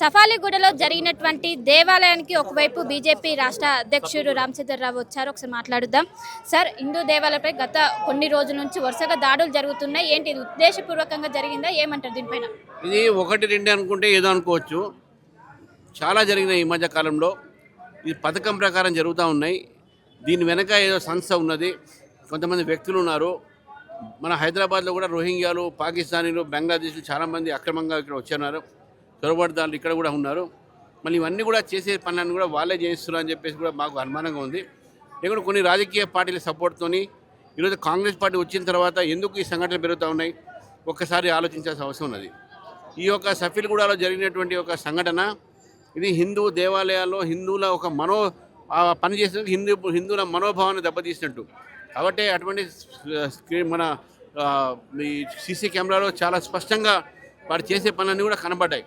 సఫాలిగూడలో జరిగినటువంటి దేవాలయానికి ఒకవైపు బీజేపీ రాష్ట్ర అధ్యక్షుడు రామచంద్రరావు వచ్చారు. ఒకసారి మాట్లాడుదాం. సార్ హిందూ దేవాలయపై గత కొన్ని రోజుల నుంచి వరుసగా దాడులు జరుగుతున్నాయి. ఏంటి ఇది ఉద్దేశపూర్వకంగా జరిగిందా? ఏమంటారు దీనిపైన? ఇది ఒకటి రెండు అనుకుంటే ఏదో అనుకోవచ్చు. చాలా జరిగినాయి ఈ మధ్య కాలంలో. ఇది పథకం ప్రకారం జరుగుతూ ఉన్నాయి. దీని వెనక ఏదో సంస్థ ఉన్నది. కొంతమంది వ్యక్తులు ఉన్నారు. మన హైదరాబాద్లో కూడా రోహింగ్యాలు పాకిస్తానీలు బంగ్లాదేశ్లు చాలామంది అక్రమంగా ఇక్కడ వచ్చున్నారు చొరబడదారులు ఇక్కడ కూడా ఉన్నారు. మళ్ళీ ఇవన్నీ కూడా చేసే పనులను కూడా వాళ్ళే చేయిస్తున్నారు అని చెప్పేసి కూడా మాకు అనుమానంగా ఉంది. ఇక్కడ కొన్ని రాజకీయ పార్టీల సపోర్ట్తోని ఈరోజు కాంగ్రెస్ పార్టీ వచ్చిన తర్వాత ఎందుకు ఈ సంఘటనలు పెరుగుతూ ఉన్నాయి ఒక్కసారి ఆలోచించాల్సిన అవసరం ఉన్నది. ఈ యొక్క సఫీల్గూడలో జరిగినటువంటి ఒక సంఘటన ఇది హిందూ దేవాలయాల్లో హిందువుల ఒక మనో పనిచేసిన హిందూ హిందువుల మనోభావాన్ని దెబ్బతీసినట్టు. కాబట్టి అటువంటి మన ఈ సీసీ కెమెరాలో చాలా స్పష్టంగా వారు చేసే పనులన్నీ కూడా కనబడ్డాయి.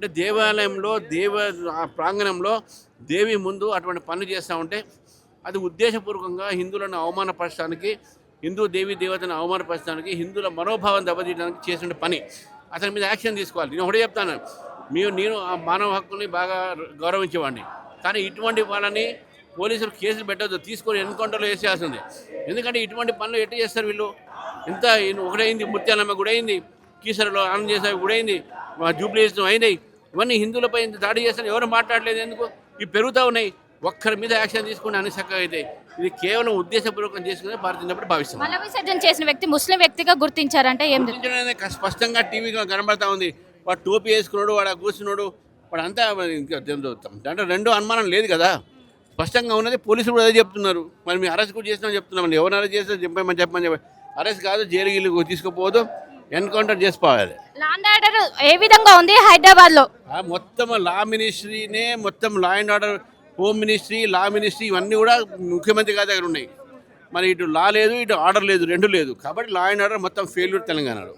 అంటే దేవాలయంలో దేవ ఆ ప్రాంగణంలో దేవి ముందు అటువంటి పనులు చేస్తూ ఉంటే అది ఉద్దేశపూర్వకంగా హిందువులను అవమానపరచడానికి హిందూ దేవి దేవతను అవమానపరచడానికి హిందువుల మనోభావం దెబ్బతీయడానికి చేసిన పని. అతని మీద యాక్షన్ తీసుకోవాలి. నేను ఒకటే చెప్తాను. మేము నేను ఆ మానవ హక్కుల్ని బాగా గౌరవించేవాడిని. కానీ ఇటువంటి వాళ్ళని పోలీసులు కేసులు పెట్టద్దు. తీసుకొని ఎన్కౌంటర్లో వేసేయాల్సింది. ఎందుకంటే ఇటువంటి పనులు ఎట్లా చేస్తారు వీళ్ళు? ఇంత ఒకటైంది ముత్యాలమ్మ గుడైంది కీసరలో ఆనంద చేసే కూడా అయింది జూబ్లీస్ అయినాయి. ఇవన్నీ హిందువులపై ఇంత దాడి చేస్తారు ఎవరు మాట్లాడలేదు ఎందుకు? ఇవి పెరుగుతూ ఉన్నాయి. ఒక్కరి మీద యాక్షన్ తీసుకుని అన్ని చక్కగా అయితే ఇది కేవలం ఉద్దేశపూర్వకం చేసుకుని భారతీయ భావిస్తున్నాం. మల విసర్జన చేసిన వ్యక్తి ముస్లిం వ్యక్తిగా గుర్తించారంటే ఏం స్పష్టంగా టీవీగా కనబడతా ఉంది. వాడు టోపీ వేసుకున్నాడు వాడు కూర్చున్నాడు వాడు అంతా ఇంకా దాంట్లో రెండో అనుమానం లేదు కదా. స్పష్టంగా ఉన్నది పోలీసులు కూడా అదే చెప్తున్నారు. మరి మీ అరెస్ట్ కూడా చేసినా చెప్తున్నాం ఎవరు అరెస్ట్ చేస్తే చెప్పమని చెప్పమని చెప్పి అరెస్ట్ కాదు జైలు గిల్లు తీసుకుపోదు ఎన్కౌంటర్ చేసుకోవాలి. లాండ్ ఆర్డర్ ఏ విధంగా ఉంది హైదరాబాద్లో ఆ మొత్తం లా మినిస్ట్రీనే మొత్తం law and order home ministry law ministry ఇవన్నీ కూడా ముఖ్యమంత్రి గారి దగ్గర ఉన్నాయి. మరి ఇటు లా లేదు ఇటు ఆర్డర్ లేదు రెండు లేదు. కాబట్టి లా అండ్ ఆర్డర్ మొత్తం ఫెయిల్యూర్ తెలంగాణలో.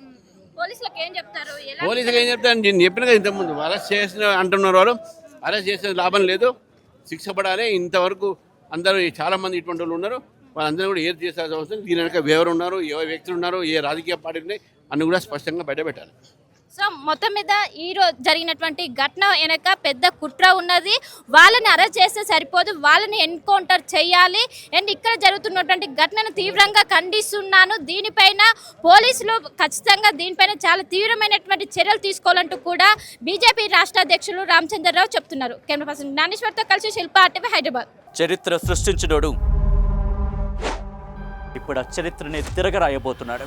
పోలీసులకు ఏం చెప్తారు? నేను చెప్పిన కదా ఇంతకుముందు. అరెస్ట్ చేసిన అంటున్నారు వాళ్ళు. అరెస్ట్ చేసిన లాభం లేదు. శిక్ష పడాలి. ఇంతవరకు అందరూ చాలామంది ఇటువంటి వాళ్ళు ఉన్నారు. వాళ్ళందరూ కూడా ఏది చేయాల్సిన అవసరం. దీని వెనక ఎవరు ఉన్నారు? ఏ వ్యక్తులు ఉన్నారు? ఏ రాజకీయ పార్టీలు ఉన్నాయి? అన్ని కూడా స్పష్టంగా బయటపెట్టాలి. సో మొత్తం మీద ఈరోజు జరిగినటువంటి ఘటన వెనక పెద్ద కుట్ర ఉన్నది. వాళ్ళని అరెస్ట్ చేస్తే సరిపోదు. వాళ్ళని ఎన్కౌంటర్ చేయాలి. అండ్ ఇక్కడ జరుగుతున్నటువంటి ఘటనను తీవ్రంగా ఖండిస్తున్నాను. దీనిపైన పోలీసులు ఖచ్చితంగా దీనిపైన చాలా తీవ్రమైనటువంటి చర్యలు తీసుకోవాలంటూ కూడా బీజేపీ రాష్ట్ర అధ్యక్షులు రామచంద్రరావు చెప్తున్నారు. కెమెరా పర్సన్ జ్ఞానేశ్వర్తో కలిసి శిల్ప ఆర్టీవీ హైదరాబాద్. చరిత్ర సృష్టించినోడు ఇప్పుడు ఆ చరిత్రని తిరగరాయబోతున్నాడు.